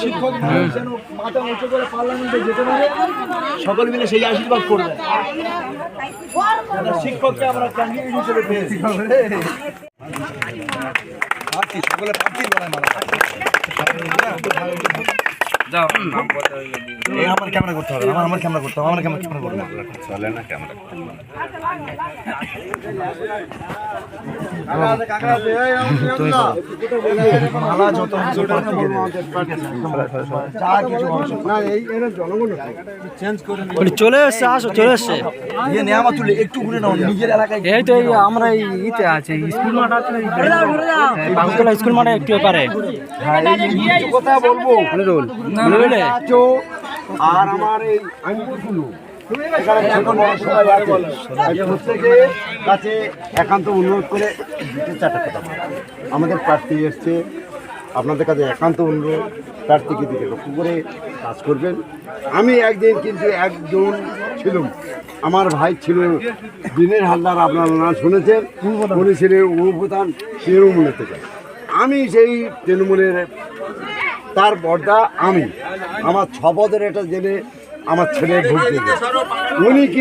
শিক্ষক যেতে পারে সকল মিলে সেই আশীর্বাদ করবেন যাতে শিক্ষককে আমরা হিসেবে পেয়েছি। এই আমার ক্যামেরা করতে হবে আমার আমার ক্যামেরা করতে হবে আমার ক্যামেরা ক্যামেরা করতে হবে চলে না ক্যামেরা এসছে আসো চলে এসছে। ইয়ে নেওয়া তুলে একটু ঘুরে নাও নিজের এলাকায় এই তো এই আমরা এই ইতে আছে স্কুল মাঠ আছে বাগুতলা স্কুল মাঠে একটু এপারে। কথা বলব? আছো আর আমার এই আছে। কাছে একান্ত অনুরোধ করে দুটো চারটা কথা আমাদের প্রার্থী এসছে আপনাদের কাছে একান্ত অনুরোধ প্রার্থীকে দিকে লক্ষ্য করে কাজ করবেন। আমি একদিন কিন্তু একজন ছিলাম। আমার ভাই ছিল দিনের হালদার আপনারা না শুনেছেন। উনি ছিলেন উপপ্রধান তৃণমূলের থেকে। আমি সেই তৃণমূলের তার বর্দা আমি। আমার ছপদের এটা জেনে আমার ছেলে দেবে উনি কি